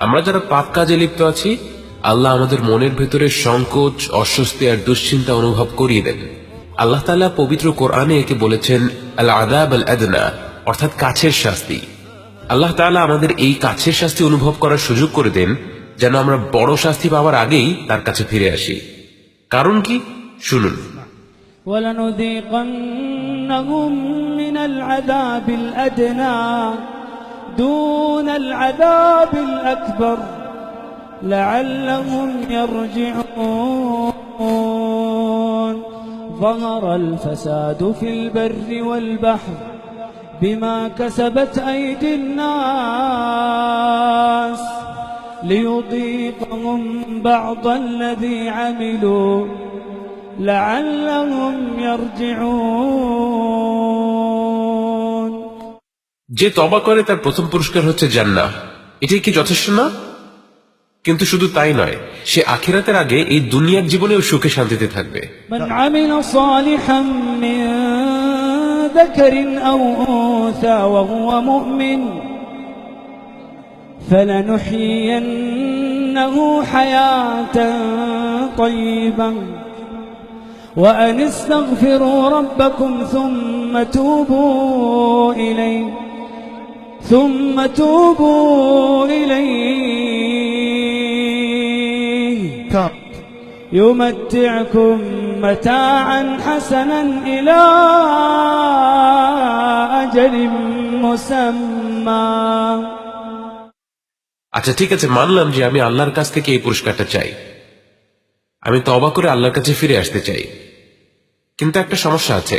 আমরা যারা পাপ কাজে লিপ্ত আছি আল্লাহ আমাদের মনের ভেতরে সংকোচ অস্বস্তি আর দুশ্চিন্তা অনুভব করিয়ে দেন আল্লাহ তাআলা পবিত্র কোরআনে একে বলেছেন আল আদাব আল আদনা অর্থাৎ কাছের শাস্তি আল্লাহ তাআলা আমাদের এই কাছের শাস্তি অনুভব করার সুযোগ করে দেন যেন আমরা বড় শাস্তি পাওয়ার আগেই তার কাছে ফিরে আসি কারণ কি শুনুন ولنذيقنهم من العذاب الأدنى دون العذاب الأكبر لعلهم يرجعون. ظهر الفساد في البر والبحر بما كسبت أيدي الناس ليضيقهم بعض الذي عملوا لعلهم يرجعون. যে তবা করে তার প্রথম পুরস্কার হচ্ছে জান্নাহ এটাই কি যথেষ্ট না কিন্তু শুধু তাই নয় সে আখিরাতের আগে এই দুনিয়ার জীবনেও সুখে শান্তিতে থাকবে من عمل صالحا من ذكر أو أنثى وهو مؤمن فلنحيينه حياة طيبة وأن استغفروا ربكم ثم توبوا إليه ثم توبوا إليه يمتعكم متاعا حسنا إلى أجل مسمى আচ্ছা ঠিক আছে মানলাম যে আমি আল্লাহর কাছ থেকে এই পুরস্কারটা চাই আমি তবা করে আল্লাহর কাছে ফিরে আসতে চাই কিন্তু একটা সমস্যা আছে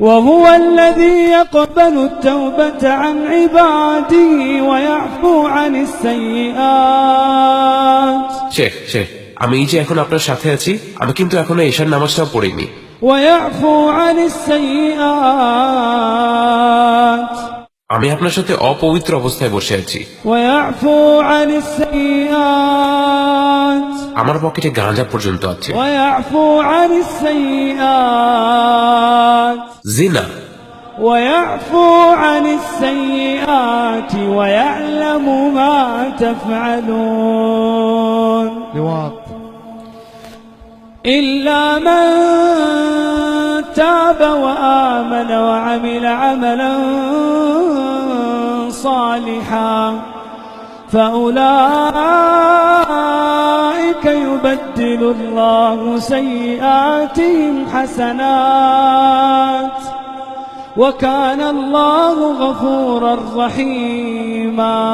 وهو الذي يقبل التوبة عن عباده ويعفو عن السيئات শেখ শেখ আমি এই যে এখন আপনার সাথে আছি আমি কিন্তু এখনো এশার নামাজটাও পড়িনি ويعفو عن السيئات আমি আপনার সাথে অপবিত্র অবস্থায় বসে আছি ويعفو عن السيئات আমার পকেটে গাঁজা পর্যন্ত আছে ويعفو عن السيئات জিনা ويعفو عن السيئات ويعلم ما تفعلون لواط إلا من تاب وآمن وعمل عملا صالحا فأولئك يبدل الله سيئاتهم حسنات. وكان الله غفورا رحيما.